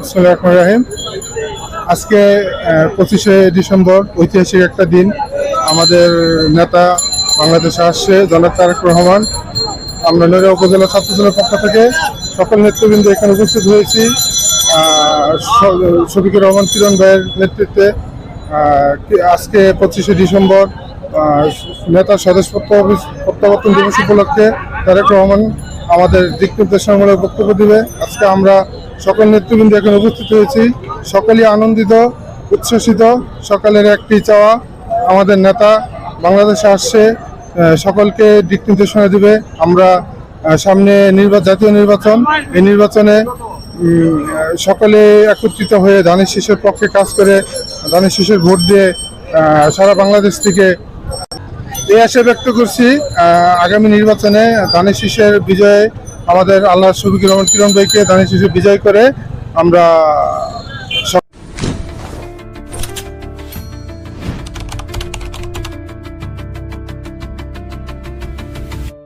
বিসমুল্লাহ রহমান রাহিম। আজকে পঁচিশে ডিসেম্বর, ঐতিহাসিক একটা দিন। আমাদের নেতা বাংলাদেশে আসছে, জনাব তারেক রহমান। আমরা নড়িয়া উপজেলা ছাত্রদলের পক্ষ থেকে সকল নেতৃবৃন্দ এখানে উপস্থিত হয়েছি। শফিকুর রহমান কিরণ ভাইয়ের নেতৃত্বে আজকে পঁচিশে ডিসেম্বর নেতার স্বদেশ প্রত্যাবর্তন দিবস উপলক্ষে তারেক রহমান আমাদের দিক নির্দেশনামূলক বক্তব্য দিবে। আজকে আমরা সকল নেতৃবৃন্দ এখানে উপস্থিত হয়েছি। সকলেই আনন্দিত, উচ্ছ্বসিত, সকালের একটি চাওয়া আমাদের নেতা বাংলাদেশে আসছে সকলকে দিক নির্দেশনা দিবে। আমরা সামনে নির্বাচন জাতীয় নির্বাচন, এই নির্বাচনে সকলে একত্রিত হয়ে ধানের শিশুর পক্ষে কাজ করে, ধানের শিশুর ভোট দিয়ে সারা বাংলাদেশ থেকে এই আশা ব্যক্ত করছি আগামী নির্বাচনে ধানের শীষের বিজয়ে আমাদের আল্লাহ শফিকুর রহমান কিরণ ভাইকে ধানের শিশু বিজয় করে আমরা